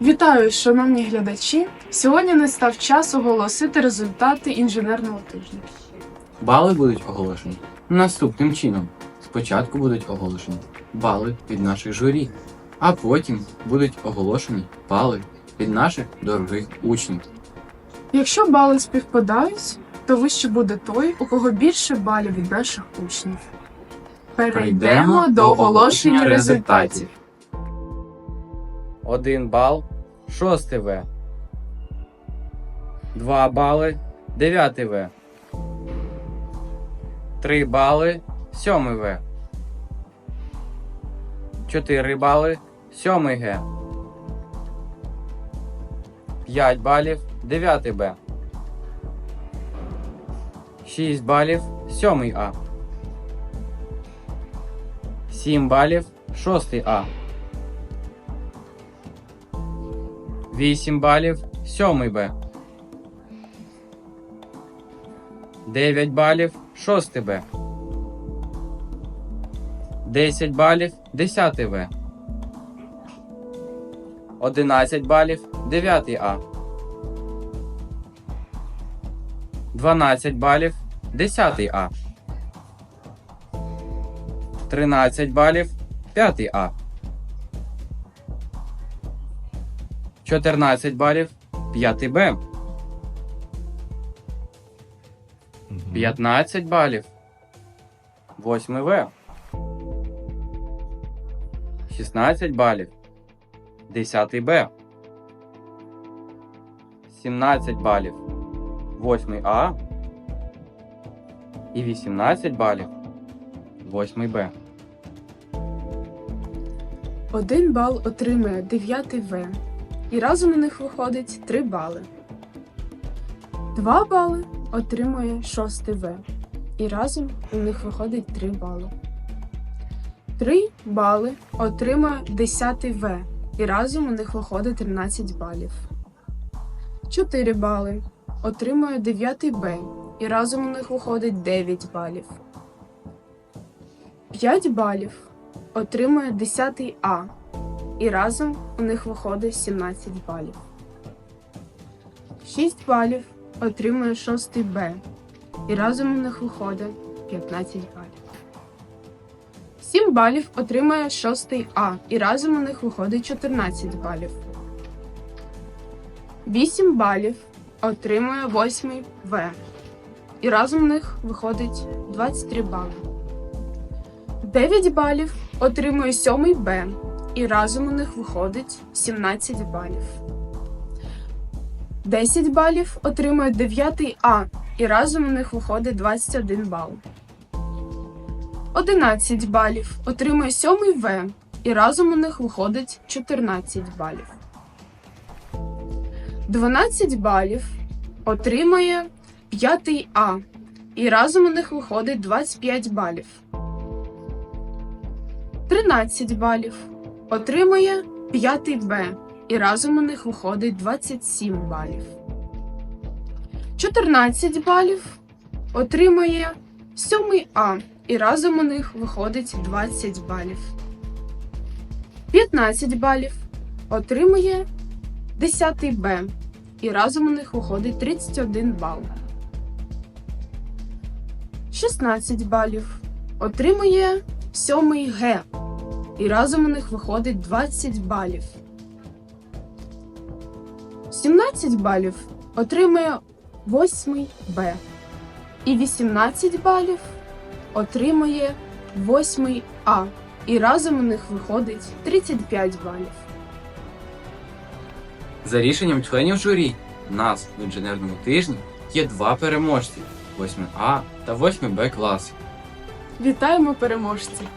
Вітаю, шановні глядачі! Сьогодні настав час оголосити результати інженерного тижня. Бали будуть оголошені наступним чином. Спочатку будуть оголошені бали від наших журі, а потім будуть оголошені бали від наших дорогих учнів. Якщо бали співпадають, то вище буде той, у кого більше балів від наших учнів. Перейдемо до оголошення результатів. 1 бал 6 В. 2 бали 9 В. 3 бали 7 В. 4 бали 7 Г. 5 балів 9 Б. 6 балів 7 А. 7 балів 6 А. 8 балів 7 Б. 9 балів 6 Б. 10 балів 10 В. 11 балів 9 А. 12 балів 10 А. 13 балів 5 А. 14 балів 5 Б. 15 балів 8 В. 16 балів 10 Б. 17 балів 8 А. І 18 балів 8 Б. Один бал отримує 9 В, і разом у них виходить 3 бали. 2 бали отримує 6 В, і разом у них виходить 3 бали. 3 бали отримує 10 В, і разом у них виходить 13 балів. 4 бали отримує 9 Б, і разом у них виходить 9 балів. 5 балів отримує 10 А, і разом у них виходить 17 балів. 6 балів отримує 6 Б, і разом у них виходить 15 балів. 7 балів отримує 6 А, і разом у них виходить 14 балів. 8 балів отримує 8 В, і разом у них виходить 23 бали. 9 балів отримує 7 Б, і разом у них виходить 17 балів. 10 балів отримує 9 А, і разом у них виходить 21 бал. 11 балів отримує 7 В, і разом у них виходить 14 балів. 12 балів отримує 5 А, і разом у них виходить 25 балів. 13 балів отримує 5 Б, і разом у них виходить 27 балів. 14 балів отримує 7 А, і разом у них виходить 20 балів. 15 балів отримує 10 Б, і разом у них виходить 31 бал. 16 балів отримує 7 Г, і разом у них виходить 20 балів. 17 балів отримує 8 Б, і 18 балів отримує 8 А, і разом у них виходить 35 балів. За рішенням членів журі, у нас в інженерному тижні є два переможці 8А та 8Б класи. Вітаємо переможців!